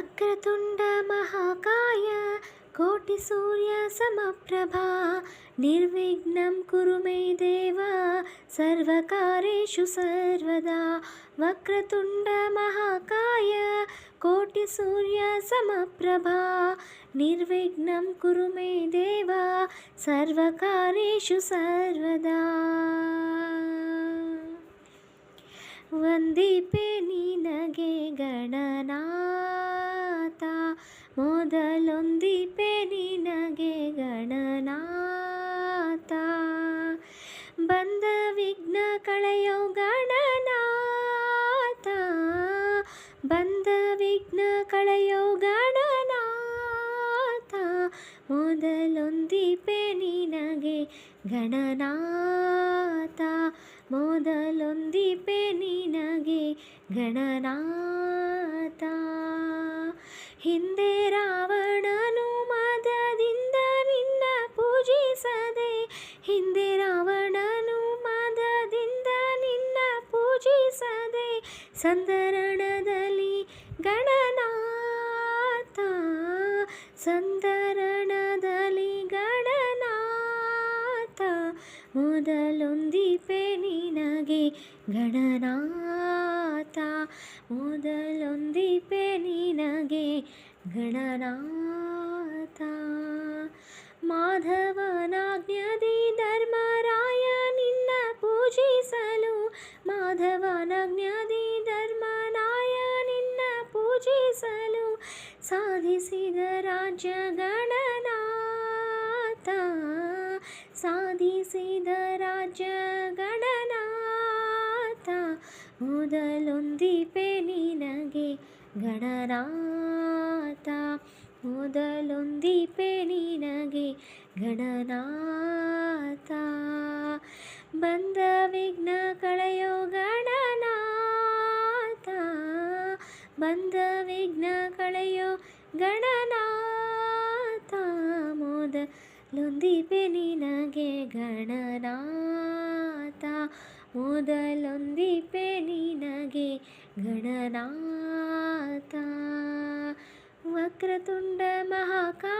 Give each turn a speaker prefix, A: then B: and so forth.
A: वक्रतुंड महाकाय, कोटि सूर्य कोटिसूर्यसमप्रभा निर्विघ्न कुरु मे देव, सर्वकारेषु सर्वदा। वक्रतुंड महाकाय, कोटि सूर्य कोटिसूर्यसमप्रभा निर्विघ्न कुरु मे देव, सर्वकारेषु सर्वदा। वन्दीपे ಮೊದಲೊಂದಿಪೆ ನಿನಗೆ ಗಣನಾಥ. ಬಂದ ವಿಘ್ನ ಕಳೆಯೋ ಗಣನಾಥ. ಬಂದ ವಿಘ್ನ ಕಳೆಯೋ ಗಣನಾಥ. ಮೊದಲೊಂದಿಪೆ ನಿನಗೆ ಗಣನಾಥ. ಮೊದಲೊಂದಿಪೆ ನಿನಗೆ ಗಣನಾಥ. ಹಿಂದೆ ಸಂದರಣದಲ್ಲಿ ಗಣನಾಥ. ಸಂದರಣದಲ್ಲಿ ಗಣನಾಥ. ಮೊದಲೊಂದಿಪೆ ನಿನಗೆ ಗಣನಾಥ. ಮೊದಲೊಂದಿಪೆ ನಿನಗೆ ಗಣನಾಥ. ಮಾಧವನಾಜ್ಞದಿ ಧರ್ಮರಾಯ ನಿನ್ನ ಪೂಜಿಸಲು ನಿನ್ನ ಪೂಜಿಸಲು ಸಾಧಿಸಿದ ರಾಜ್ಯ ಗಣನಾಥ ಸಾಧಿಸಿದ ರಾಜ್ಯ ಗಣನಾಥ ಮೊದಲೊಂದಿಪೆ ನಿನಗೆ ಗಣನಾಥ ಮೊದಲೊಂದಿಪೆ ನಿನಗೆ ಗಣನಾಥ ಬಂದ ವಿಘ್ನ ಕಳೆಯೋ ಗಣನಾಥ ಮೊದಲೊಂದಿಪೆ ನಿನಗೆ ಗಣನಾಥ ಮೊದಲೊಂದಿಪೆ ನಿನಗೆ ಗಣನಾಥ ವಕ್ರತುಂಡ ಮಹಾಕಾಯ